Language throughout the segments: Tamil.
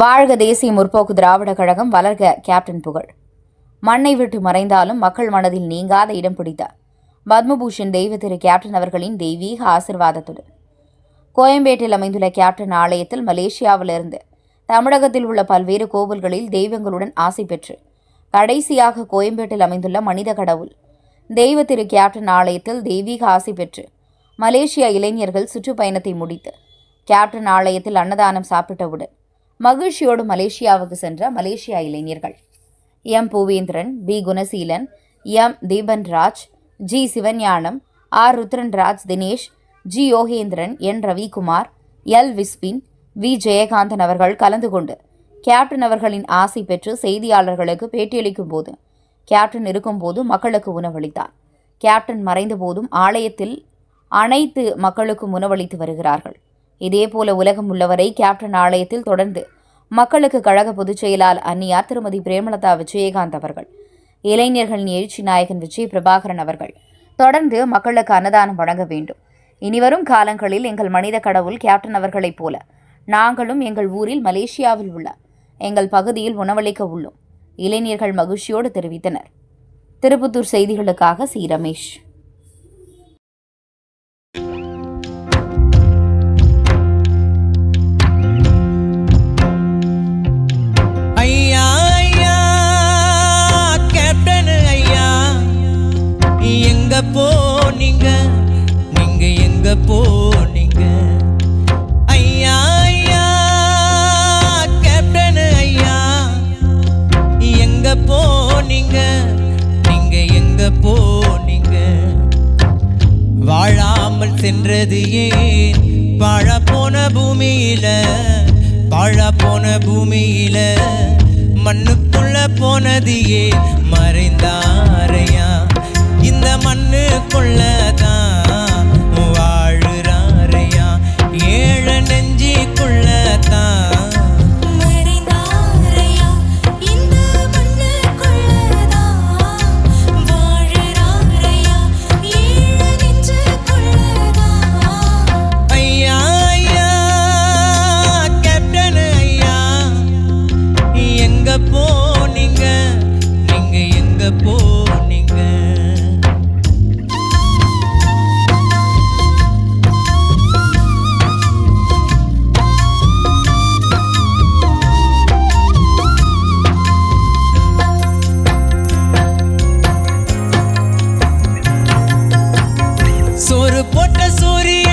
வாழ்க தேசிய முற்போக்கு திராவிட கழகம் வளர்க கேப்டன் புகழ். மண்ணை விட்டு மறைந்தாலும் மக்கள் மனதில் நீங்காத இடம் பிடித்தார் பத்மபூஷன் தெய்வ திரு கேப்டன் அவர்களின் தெய்வீக ஆசிர்வாதத்துடன். கோயம்பேட்டில் அமைந்துள்ள கேப்டன் ஆலயத்தில் மலேசியாவிலிருந்து தமிழகத்தில் உள்ள பல்வேறு கோவில்களில் தெய்வங்களுடன் ஆசை பெற்று கடைசியாக கோயம்பேட்டில் அமைந்துள்ள மனித கடவுள் தெய்வ திரு கேப்டன் ஆலயத்தில் தெய்வீக ஆசை பெற்று மலேசியா இளைஞர்கள் சுற்றுப்பயணத்தை முடித்து கேப்டன் ஆலயத்தில் அன்னதானம் சாப்பிட்டவுடன் மகிழ்ச்சியோடு மலேசியாவுக்கு சென்ற மலேசியா இளைஞர்கள். M. Poovendran P. Gunaseelan M. Deepan Raj G. Sivagnanam R. Rudran Raj Dinesh G. Yogendran N. Ravikumar L. Vispin V. Jayakanthan அவர்கள் கலந்து கொண்டு கேப்டன் அவர்களின் ஆசை பெற்று செய்தியாளர்களுக்கு பேட்டியளிக்கும் போது கேப்டன் இருக்கும்போது மக்களுக்கு உணவளித்தார். கேப்டன் மறைந்த போதும் ஆலயத்தில் அனைத்து மக்களுக்கும் உணவளித்து வருகிறார்கள். இதேபோல உலகம் உள்ளவரை கேப்டன் ஆலயத்தில் தொடர்ந்து மக்களுக்கு கழக பொதுச் செயலாளர் அன்னியார் திருமதி பிரேமலதா விஜயகாந்த் அவர்கள் இளைஞர்களின் எழுச்சி நாயகன் விஜய் பிரபாகரன் அவர்கள் தொடர்ந்து மக்களுக்கு அன்னதானம் வழங்க வேண்டும். இனிவரும் காலங்களில் எங்கள் மனித கடவுள் கேப்டன் அவர்களைப் போல நாங்களும் எங்கள் ஊரில் மலேசியாவில் உள்ள எங்கள் பகுதியில் உணவளிக்க உள்ளோம். இளைஞர்கள் மகிழ்ச்சியோடு தெரிவித்தனர். திருப்புத்தூர் செய்திகளுக்காக சி. ரமேஷ். எங்க போனீங்க. ஐயா ஐயா கேப்டன் ஐயா எங்க போனீங்க? நீங்க எங்க போனீங்க? வாழாமல் சென்றது ஏன்? வாழ போன பூமியில வாழ போன பூமியில மண்ணுக்குள்ள போனதையே மறைந்தாரையா? இந்த மண்ணுக்குள்ள சோறு போட்ட சூரிய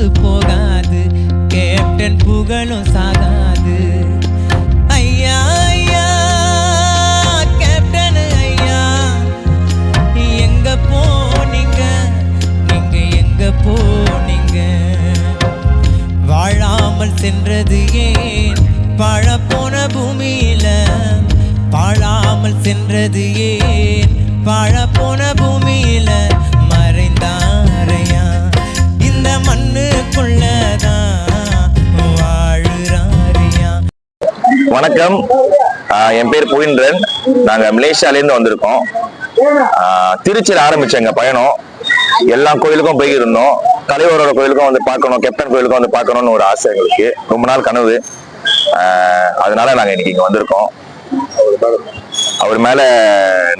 மவுசு போகாது. கேப்டன் புகழும் சாகாது. ஐயா ஐயா கேப்டன் ஐயா எங்க போனீங்க? நீங்க எங்க போனீங்க? வாழாமல் சென்றது ஏன்? வாழ போன பூமியில வாழாமல் சென்றது ஏன்? வாழ போன பூமியில மறைந்தாரையா? இந்த மண்ணு வணக்கம். என் பேர் புவின்றன் நாங்க மலேசியாலேருந்து வந்திருக்கோம். திருச்சியில் ஆரம்பிச்ச எங்க பயணம். எல்லா கோயிலுக்கும் போயிருந்தோம். தலைவரோட கோயிலுக்கும் வந்து பார்க்கணும் கேப்டன் கோயிலுக்கும் வந்து பார்க்கணும்னு ஒரு ஆசை எங்களுக்கு. ரொம்ப நாள் கனவு. அதனால நாங்க இன்னைக்கு இங்க வந்திருக்கோம். அவர் மேல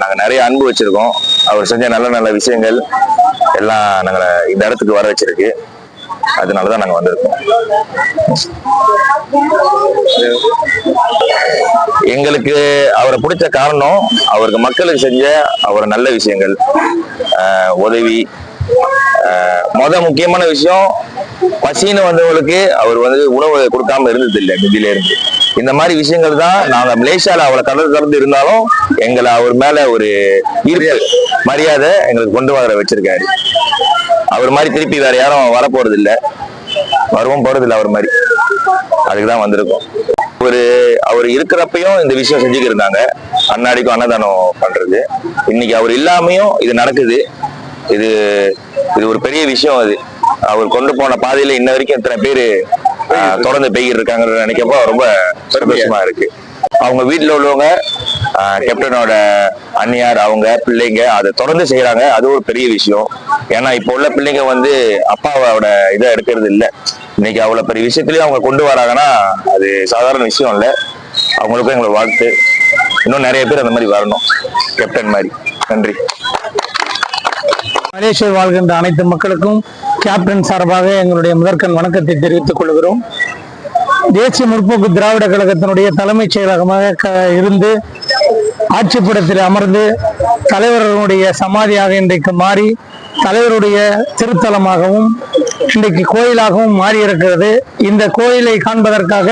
நாங்க நிறைய அன்பு வச்சிருக்கோம். அவர் செஞ்ச நல்ல நல்ல விஷயங்கள் எல்லாம் நாங்க இந்த இடத்துக்கு வர வச்சிருக்கு. அதனாலதான் நாங்க வந்திருக்கோம். எங்களுக்கு அவரை பிடிச்ச காரணம் அவருக்கு மக்களுக்கு செஞ்ச அவர் நல்ல விஷயங்கள். ஆஹ் உதவி. மொத முக்கியமான விஷயம் பசின்னு வந்தவங்களுக்கு அவர் வந்து உணவு கொடுக்காம இருந்தது இல்லை நிதியில இருந்து. இந்த மாதிரி விஷயங்கள் தான் நாங்க மலேசியால அவளை கடல் கடந்து இருந்தாலும் எங்களை அவர் மேல ஒரு ஈர்ப்பு மரியாதை எங்களுக்கு கொண்டு வர வச்சிருக்காரு. அவர் மாதிரி திருப்பி வேற யாரும் வர போறது இல்ல வரவும் போறது இல்ல அவர் மாதிரி. அதுக்கு தான் வந்திருக்கோம். ஒரு அவர் இருக்கிறப்பையும் இந்த விஷயம் செஞ்சுக்கிட்டு இருந்தாங்க. அண்ணாடிக்கும் அன்னதானம் பண்றது. இன்னைக்கு அவர் இல்லாமையும் இது நடக்குது. இது இது ஒரு பெரிய விஷயம் அது. அவர் கொண்டு போன பாதையில இன்ன வரைக்கும் இத்தனை பேரு தொடர்ந்து பெய்கிட்டு இருக்காங்கன்னு நினைக்கப்போ ரொம்ப சந்தோஷமா இருக்கு. அவங்க வீட்டுல உள்ளவங்க கேப்டனோட அந்நியார் அவங்க பிள்ளைங்க அதை தொடர்ந்து செய்யறாங்க அது ஒரு பெரிய விஷயம். ஏன்னா இப்போ உள்ள பிள்ளைங்க வந்து அப்பாவோட இதை எடுக்கிறது இல்ல. இன்னைக்கு அவ்வளவு பெரிய விஷயத்துலயும் அவங்க கொண்டு வராங்கன்னா அது சாதாரண விஷயம் இல்ல. அவங்களுக்கும் எங்களை வாழ்த்து. இன்னும் நிறைய பேர் அந்த மாதிரி வரணும். கேப்டன் மாதிரி. நன்றி. மலேசியா வாழ்கின்ற அனைத்து மக்களுக்கும் கேப்டன் சார்பாக எங்களுடைய முதற்கண் வணக்கத்தை தெரிவித்துக் கொள்கிறோம். தேசிய முற்போக்கு திராவிட கழகத்தினுடைய தலைமைச் செயலகமாக இருந்து ஆட்சிப்படத்தில் அமர்ந்து தலைவர்களுடைய சமாதியாக இன்றைக்கு மாறி தலைவருடைய திருத்தலமாகவும் இன்றைக்கு கோயிலாகவும் மாறியிருக்கிறது. இந்த கோயிலை காண்பதற்காக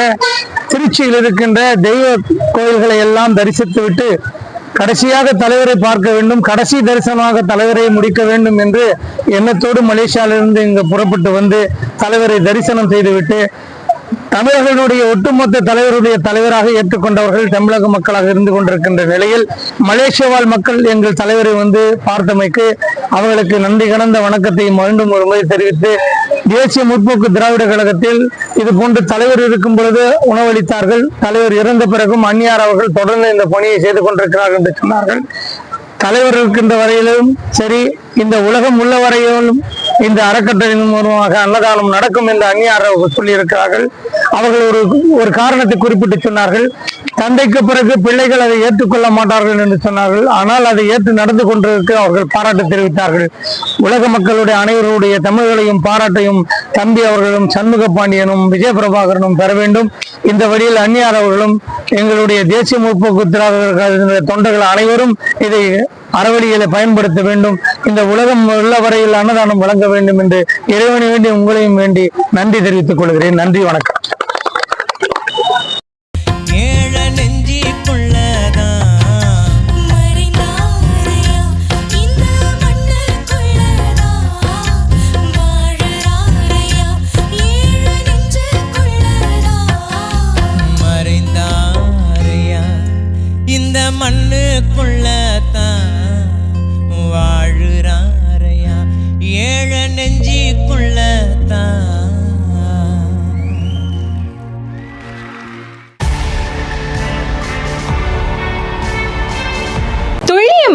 திருச்சியில் இருக்கின்ற தெய்வ கோயில்களை எல்லாம் தரிசித்துவிட்டு கடைசியாக தலைவரை பார்க்க வேண்டும் கடைசி தரிசனமாக தலைவரை முடிக்க வேண்டும் என்று எண்ணத்தோடு மலேசியாவிலிருந்து இங்கு புறப்பட்டு வந்து தலைவரை தரிசனம் செய்துவிட்டு தமிழர்களுடைய ஒட்டுமொத்த தலைவருடைய தலைவராக ஏற்றுக்கொண்டவர்கள் தமிழக மக்களாக இருந்து கொண்டிருக்கின்ற நிலையில் மலேசிய வாழ் மக்கள் எங்கள் தலைவரை வந்து பார்த்தமைக்கு அவர்களுக்கு நன்றி கலந்த வணக்கத்தை மீண்டும் ஒரு முறை தெரிவித்து தேசிய முற்போக்கு திராவிட கழகத்தில் இது போன்று தலைவர் இருக்கும் பொழுது உணவளித்தார்கள். தலைவர் இறந்த பிறகும் அந்நியார் அவர்கள் தொடர்ந்து இந்த பணியை செய்து கொண்டிருக்கிறார்கள் என்று சொன்னார்கள். தலைவர் இருக்கின்ற வரையிலும் சரி இந்த உலகம் உள்ள வரையிலும் இந்த அறக்கட்டளையின் மூலமாக அன்னதானம் நடக்கும் என்று அந்நியார் சொல்லியிருக்கிறார்கள். அவர்கள் ஒரு ஒரு காரணத்தை குறிப்பிட்டு சொன்னார்கள். தந்தைக்கு பிறகு பிள்ளைகள் அதை ஏற்றுக்கொள்ள மாட்டார்கள் என்று சொன்னார்கள். ஆனால் அதை ஏற்று நடந்து கொண்டிருக்க அவர்கள் பாராட்டு தெரிவித்தார்கள். உலக மக்களுடைய அனைவருடைய தமிழ்களையும் பாராட்டையும் தம்பி அவர்களும் சண்முக பாண்டியனும் விஜயபிரபாகரனும் பெற வேண்டும். இந்த வழியில் அந்நியார் அவர்களும் எங்களுடைய தேசிய முற்போக்கு திராவிட தொண்டர்கள் அனைவரும் இதை அறவழிகளை பயன்படுத்த வேண்டும். இந்த உலகம் உள்ள வரையில் அன்னதானம் வழங்க வேண்டும் என்று இறைவனை வேண்டி உங்களையும் வேண்டி நன்றி தெரிவித்துக் கொள்கிறேன். நன்றி வணக்கம்.